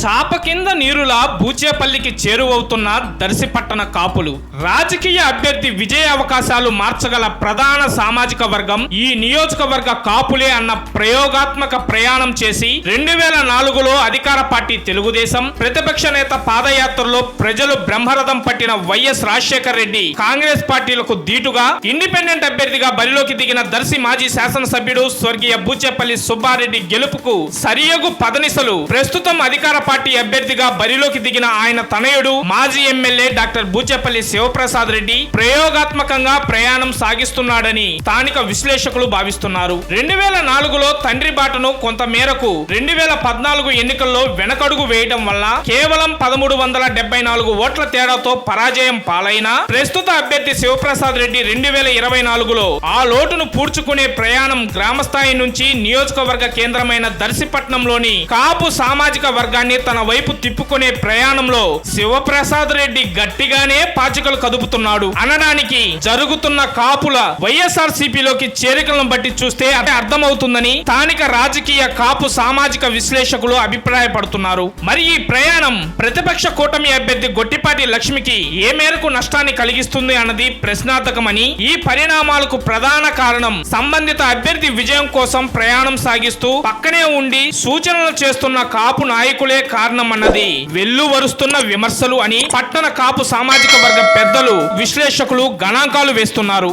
చాప కింద నీరులా బూచేపల్లికి చేరువవుతున్న దర్శిపట్టణ కాపులు. రాజకీయ అభ్యర్థి విజయ అవకాశాలు మార్చగల ప్రధాన సామాజిక వర్గం ఈ నియోజకవర్గ కాపులే అన్న ప్రయోగాత్మక ప్రయాణం చేసి రెండు వేల నాలుగులో అధికార పార్టీ తెలుగుదేశం ప్రతిపక్ష నేత పాదయాత్రలో ప్రజలు బ్రహ్మరథం పట్టిన వైఎస్ రాజశేఖర్ రెడ్డి కాంగ్రెస్ పార్టీలకు దీటుగా ఇండిపెండెంట్ అభ్యర్థిగా బరిలోకి దిగిన దర్శి మాజీ శాసనసభ్యుడు స్వర్గీయ బూచేపల్లి సుబ్బారెడ్డి గెలుపుకు సరియగు పదనిసలు. ప్రస్తుతం అధికార పార్టీ అభ్యర్థిగా బరిలోకి దిగిన ఆయన తనయుడు మాజీ ఎమ్మెల్యే డాక్టర్ బూచేపల్లి శివప్రసాద్ రెడ్డి ప్రయోగాత్మకంగా ప్రయాణం సాగిస్తున్నాడని స్థానిక విశ్లేషకులు భావిస్తున్నారు. రెండు వేల నాలుగులో తండ్రి బాటను కొంత మేరకు రెండు వేల పద్నాలుగు ఎన్నికల్లో వెనకడుగు వేయడం వల్ల కేవలం పదమూడు వందల డెబ్బై నాలుగు ఓట్ల తేడాతో పరాజయం పాలైన ప్రస్తుత అభ్యర్థి శివప్రసాద్ రెడ్డి రెండు వేల ఇరవై నాలుగులో ఆ లోటును పూడ్చుకునే ప్రయాణం గ్రామస్థాయి నుంచి నియోజకవర్గ కేంద్రమైన దర్శిపట్నంలోని కాపు సామాజిక వర్గాన్ని తన వైపు తిప్పుకునే ప్రయాణంలో శివప్రసాద్ రెడ్డి గట్టిగానే పాచికలు కదుపుతున్నాడు. అనడానికి జరుగుతున్న కాపుల వైఎస్ఆర్ సిపిలోకి చేరికలను బట్టి చూస్తే అదే అర్థమవుతుందని స్థానిక రాజకీయ కాపు సామాజిక విశ్లేషకులు అభిప్రాయపడుతున్నారు. మరి ఈ ప్రయాణం ప్రతిపక్ష కూటమి అభ్యర్థి గొట్టిపాటి లక్ష్మికి ఏ మేరకు నష్టాన్ని కలిగిస్తుంది అన్నది ప్రశ్నార్థకమని ఈ పరిణామాలకు ప్రధాన కారణం సంబంధిత అభ్యర్థి విజయం కోసం ప్రయాణం సాగిస్తూ పక్కనే ఉండి సూచనలు చేస్తున్న కాపు నాయకులే కారణమన్నది వెల్లువరుస్తున్న విమర్శలు అని పట్టణ కాపు సామాజిక వర్గ పెద్దలు విశ్లేషకులు గణాంకాలు వేస్తున్నారు.